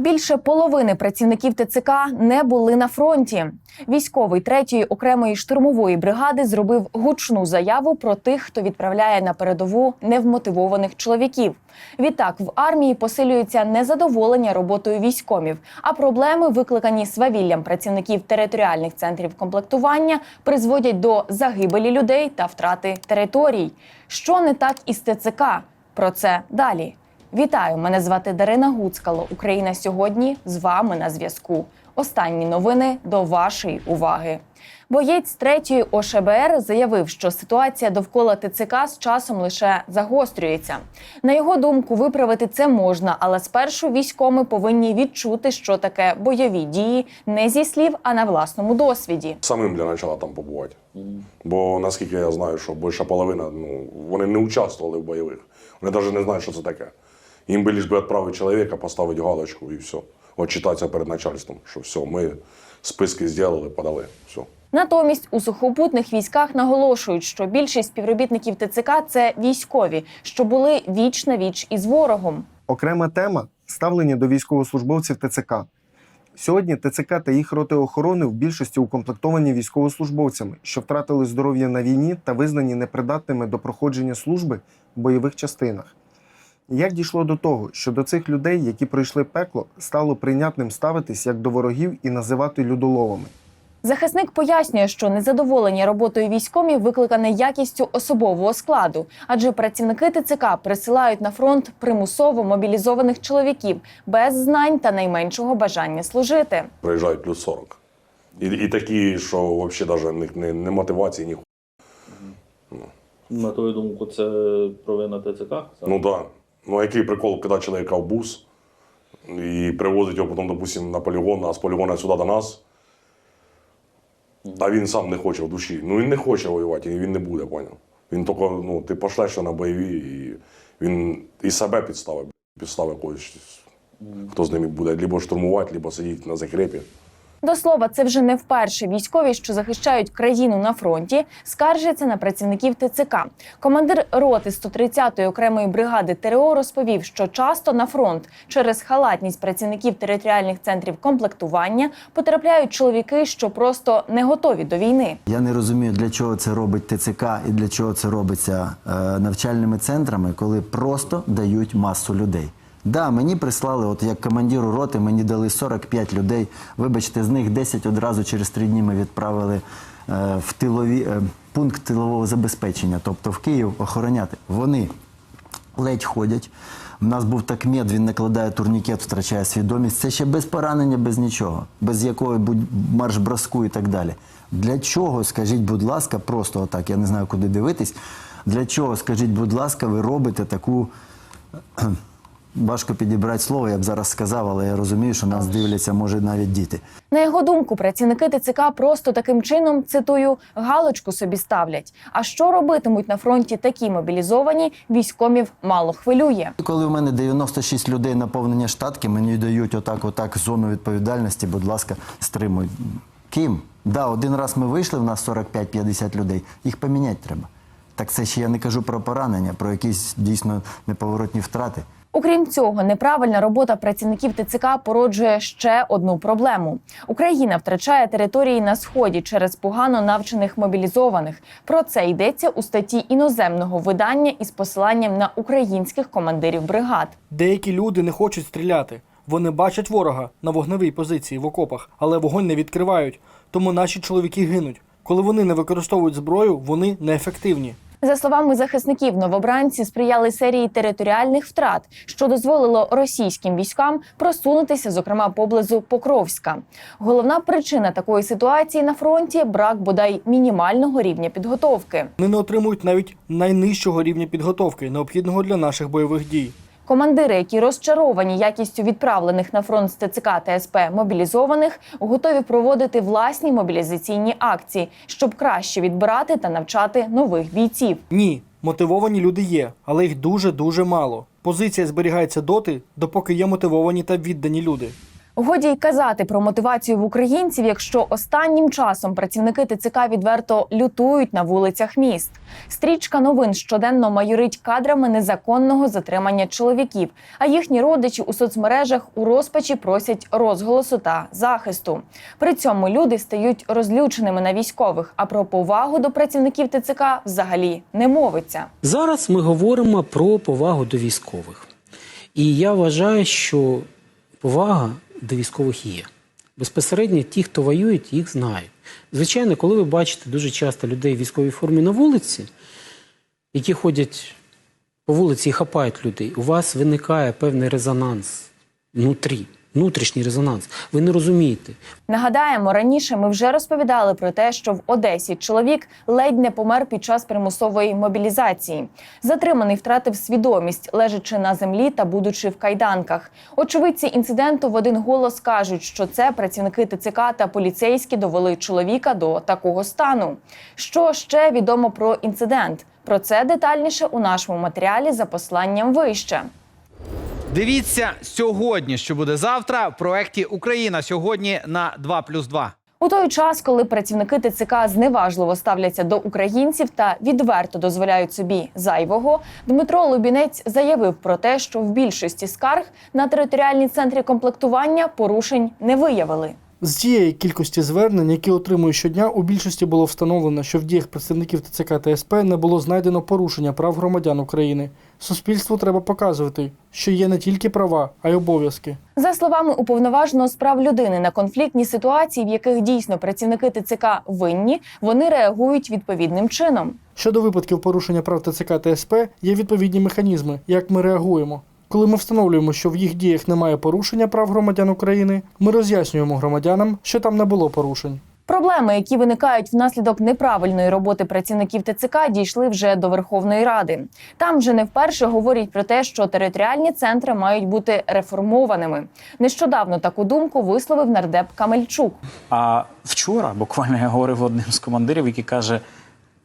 Більше половини працівників ТЦК не були на фронті. Військовий третьої окремої штурмової бригади зробив гучну заяву про тих, хто відправляє на передову невмотивованих чоловіків. Відтак в армії посилюється незадоволення роботою військомів, а проблеми, викликані свавіллям працівників територіальних центрів комплектування, призводять до загибелі людей та втрати територій. Що не так із ТЦК? Про це далі. Вітаю! Мене звати Дарина Гуцкало. Україна сьогодні з вами на зв'язку. Останні новини до вашої уваги. Боєць третьої ОШБР заявив, що ситуація довкола ТЦК з часом лише загострюється. На його думку, виправити це можна, але спершу військоми повинні відчути, що таке бойові дії не зі слів, а на власному досвіді. Самим для початку там побувати. Бо наскільки я знаю, що більша половина, ну, вони не участвували в бойових. Вони навіть не знають, що це таке. Їм би лиш би відправити чоловіка, поставити галочку і все. Отчитатися перед начальством, що все, ми списки зробили, подали. Все. Натомість у сухопутних військах наголошують, що більшість співробітників ТЦК це військові, що були віч на віч із ворогом. Окрема тема ставлення до військовослужбовців ТЦК. Сьогодні ТЦК та їх роти охорони в більшості укомплектовані військовослужбовцями, що втратили здоров'я на війні та визнані непридатними до проходження служби в бойових частинах. Як дійшло до того, що до цих людей, які пройшли пекло, стало прийнятним ставитись як до ворогів і називати людоловами? Захисник пояснює, що незадоволення роботою військомів викликане якістю особового складу, адже працівники ТЦК присилають на фронт примусово мобілізованих чоловіків без знань та найменшого бажання служити. Приїжджають плюс 40. І, і такі, що взагалі навіть не, не мотивації, ні На твою думку, це провина ТЦК? Ну так. Да. Ну який прикол, коли чоловіка в бус і привозить його потім, допустим, на полігон, а з полігона сюди до нас. А він сам не хоче в душі. Ну він не хоче воювати, і він не буде, поняв. Він тільки, ну, ти пошлешся на бойові, і він і себе підставить, підставить когось, хто з ними буде, либо штурмувати, либо сидіти на закрепі. До слова, це вже не вперше військові, що захищають країну на фронті, скаржаться на працівників ТЦК. Командир роти 130-ї окремої бригади ТРО розповів, що часто на фронт через халатність працівників територіальних центрів комплектування потрапляють чоловіки, що просто не готові до війни. Я не розумію, для чого це робить ТЦК і для чого це робиться е, навчальними центрами, коли просто дають масу людей. Да, мені прислали, от як командиру роти, мені дали 45 людей. Вибачте, з них 10 одразу через три дні ми відправили е, в тилові е, пункт тилового забезпечення, тобто в Київ охороняти. Вони ледь ходять. У нас був такмед, він накладає турнікет, втрачає свідомість. Це ще без поранення, без нічого, без якої будь марш-броску і так далі. Для чого, скажіть, будь ласка, просто отак, я не знаю, куди дивитись. Для чого, скажіть, будь ласка, ви робите таку. Важко підібрати слово, я б зараз сказав, але я розумію, що нас дивляться, може, навіть діти. На його думку, працівники ТЦК просто таким чином цитую галочку собі ставлять. А що робитимуть на фронті такі мобілізовані, військомів мало хвилює. Коли в мене 96 людей наповнення штатки, мені дають отак, отак зону відповідальності, будь ласка, стримуй. Ким? Да, один раз ми вийшли, в нас 45-50 людей. Їх поміняти треба. Так це ще я не кажу про поранення, про якісь дійсно неповоротні втрати. Окрім цього, неправильна робота працівників ТЦК породжує ще одну проблему: Україна втрачає території на сході через погано навчених мобілізованих. Про це йдеться у статті іноземного видання із посиланням на українських командирів бригад. Деякі люди не хочуть стріляти. Вони бачать ворога на вогневій позиції в окопах, але вогонь не відкривають. Тому наші чоловіки гинуть. Коли вони не використовують зброю, вони неефективні. За словами захисників, новобранці сприяли серії територіальних втрат, що дозволило російським військам просунутися, зокрема поблизу Покровська. Головна причина такої ситуації на фронті брак бодай мінімального рівня підготовки. Вони не отримують навіть найнижчого рівня підготовки, необхідного для наших бойових дій. Командири, які розчаровані якістю відправлених на фронт з ТЦК та СП мобілізованих, готові проводити власні мобілізаційні акції, щоб краще відбирати та навчати нових бійців. Ні, мотивовані люди є, але їх дуже дуже мало. Позиція зберігається доти, допоки є мотивовані та віддані люди. Годі й казати про мотивацію в українців, якщо останнім часом працівники ТЦК відверто лютують на вулицях міст. Стрічка новин щоденно майорить кадрами незаконного затримання чоловіків, а їхні родичі у соцмережах у розпачі просять розголосу та захисту. При цьому люди стають розлюченими на військових. А про повагу до працівників ТЦК взагалі не мовиться. Зараз ми говоримо про повагу до військових. І я вважаю, що повага до військових є. Безпосередньо ті, хто воюють, їх знають. Звичайно, коли ви бачите дуже часто людей в військовій формі на вулиці, які ходять по вулиці і хапають людей, у вас виникає певний резонанс внутрі, внутрішній резонанс. Ви не розумієте, Нагадаємо, раніше ми вже розповідали про те, що в Одесі чоловік ледь не помер під час примусової мобілізації. Затриманий втратив свідомість, лежачи на землі та будучи в кайданках. Очевидці інциденту в один голос кажуть, що це працівники ТЦК та поліцейські довели чоловіка до такого стану. Що ще відомо про інцидент? Про це детальніше у нашому матеріалі за посланням вище. Дивіться сьогодні, що буде завтра в проєкті Україна сьогодні на 2+,2. У той час, коли працівники ТЦК зневажливо ставляться до українців та відверто дозволяють собі зайвого, Дмитро Лубінець заявив про те, що в більшості скарг на територіальні центри комплектування порушень не виявили. З цієї кількості звернень, які отримую щодня, у більшості було встановлено, що в діях працівників ТЦК та СП не було знайдено порушення прав громадян України. Суспільству треба показувати, що є не тільки права, а й обов'язки. За словами уповноваженого з прав людини на конфліктні ситуації, в яких дійсно працівники ТЦК винні, вони реагують відповідним чином. Щодо випадків порушення прав ТЦК та СП, є відповідні механізми, як ми реагуємо. Коли ми встановлюємо, що в їх діях немає порушення прав громадян України, ми роз'яснюємо громадянам, що там не було порушень. Проблеми, які виникають внаслідок неправильної роботи працівників ТЦК, дійшли вже до Верховної Ради. Там вже не вперше говорять про те, що територіальні центри мають бути реформованими. Нещодавно таку думку висловив нардеп Камельчук. А вчора буквально я говорив одним з командирів, який каже: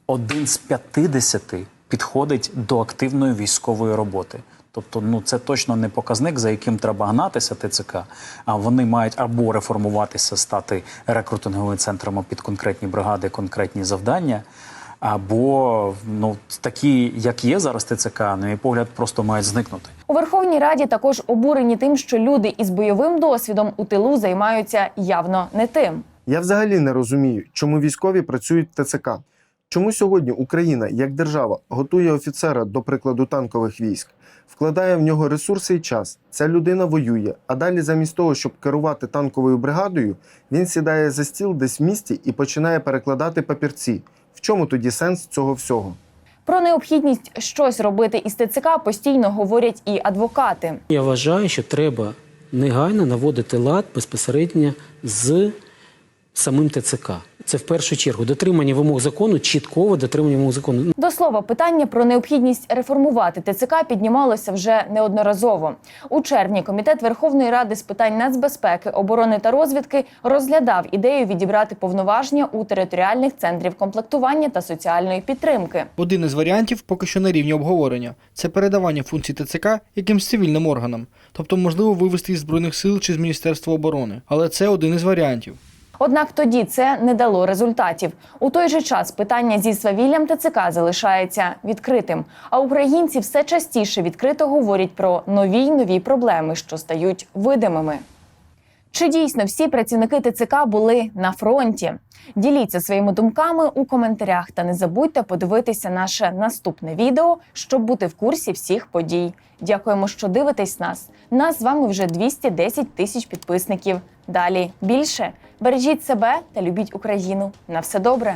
один з 50 підходить до активної військової роботи. Тобто, ну це точно не показник, за яким треба гнатися ТЦК. А вони мають або реформуватися, стати рекрутинговими центрами під конкретні бригади, конкретні завдання. Або ну такі, як є зараз ТЦК, на мій погляд, просто мають зникнути. У Верховній Раді також обурені тим, що люди із бойовим досвідом у тилу займаються явно не тим. Я взагалі не розумію, чому військові працюють в ТЦК. Чому сьогодні Україна, як держава, готує офіцера, до прикладу, танкових військ, вкладає в нього ресурси і час. Ця людина воює, а далі, замість того, щоб керувати танковою бригадою, він сідає за стіл десь в місті і починає перекладати папірці. В чому тоді сенс цього всього? Про необхідність щось робити із ТЦК постійно говорять і адвокати. Я вважаю, що треба негайно наводити лад безпосередньо з самим ТЦК. Це в першу чергу дотримання вимог закону, чітково дотримання вимог закону. До слова, питання про необхідність реформувати ТЦК піднімалося вже неодноразово. У червні комітет Верховної Ради з питань нацбезпеки, оборони та розвідки розглядав ідею відібрати повноваження у територіальних центрів комплектування та соціальної підтримки. Один із варіантів поки що на рівні обговорення це передавання функцій ТЦК якимсь цивільним органам, тобто можливо вивести із збройних сил чи з Міністерства оборони. Але це один із варіантів. Однак тоді це не дало результатів. У той же час питання зі свавіллям ТЦК залишається відкритим. А українці все частіше відкрито говорять про нові й нові проблеми, що стають видимими. Чи дійсно всі працівники ТЦК були на фронті? Діліться своїми думками у коментарях та не забудьте подивитися наше наступне відео, щоб бути в курсі всіх подій. Дякуємо, що дивитесь нас. Нас з вами вже 210 тисяч підписників. Далі більше бережіть себе та любіть Україну. На все добре.